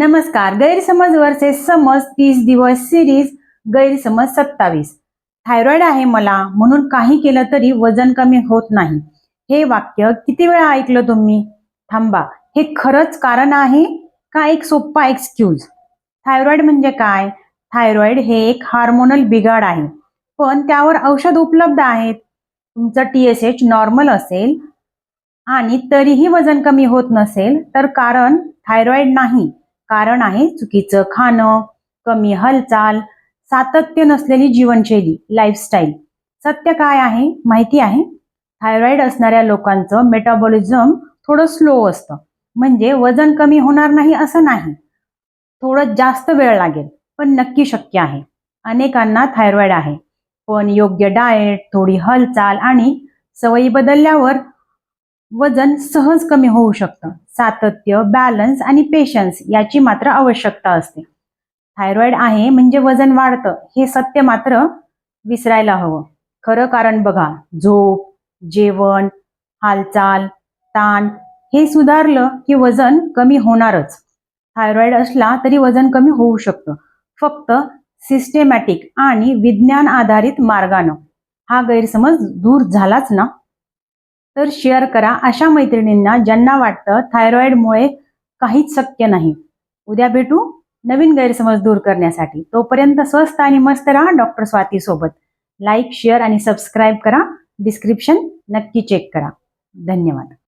नमस्कार गैरसमज वर्सेस समज तीस दिवस सिरीज गैरसमज सत्तावीस. थायरॉइड आहे मला म्हणून काही केलं तरी वजन कमी होत नाही. हे वाक्य किती वेळा ऐकलं तुम्ही? थांबा हे खरंच कारण आहे का एक सोप्पा एक्सक्यूज थायरॉइड म्हणजे काय? थायरॉइड हे एक हार्मोनल बिघाड आहे. पण त्यावर औषध उपलब्ध आहेत. तुमचं टी एस एच नॉर्मल असेल आणि तरीही वजन कमी होत नसेल तर कारण थायरॉइड नाही. कारण आहे चुकीचं खाणं कमी हालचाल सातत्य नसलेली जीवनशैली लाईफस्टाईल सत्य काय आहे? माहिती आहे? थायरॉईड असणाऱ्या लोकांचं मेटाबॉलिझम थोडं स्लो असतं. म्हणजे वजन कमी होणार नाही असं नाही. थोडं जास्त वेळ लागेल पण नक्की शक्य आहे. अनेकांना थायरॉईड आहे. पण योग्य डाएट थोडी हालचाल आणि सवयी बदलल्यावर वजन सहज कमी होऊ शकतं. सातत्य बॅलन्स आणि पेशन्स याची मात्र आवश्यकता असते. थायरॉइड आहे म्हणजे वजन वाढतं. हे सत्य मात्र विसरायला हवं. खरं कारण बघा. झोप जेवण हालचाल ताण हे सुधारलं की वजन कमी होणारच. थायरॉइड असला तरी वजन कमी होऊ शकतं. फक्त सिस्टेमॅटिक आणि विज्ञान आधारित मार्गानं. हा गैरसमज दूर झालाच ना? तर शेअर करा. अशा मैत्रिणींना ज्यांना वाटतं थायरॉईडमुळे काहीच शक्य नाही. उद्या भेटू नवीन गैरसमज दूर करण्यासाठी. तोपर्यंत स्वस्त आणि मस्त राहा डॉक्टर स्वाती सोबत. लाईक शेअर आणि सबस्क्राईब करा. डिस्क्रिप्शन नक्की चेक करा. धन्यवाद.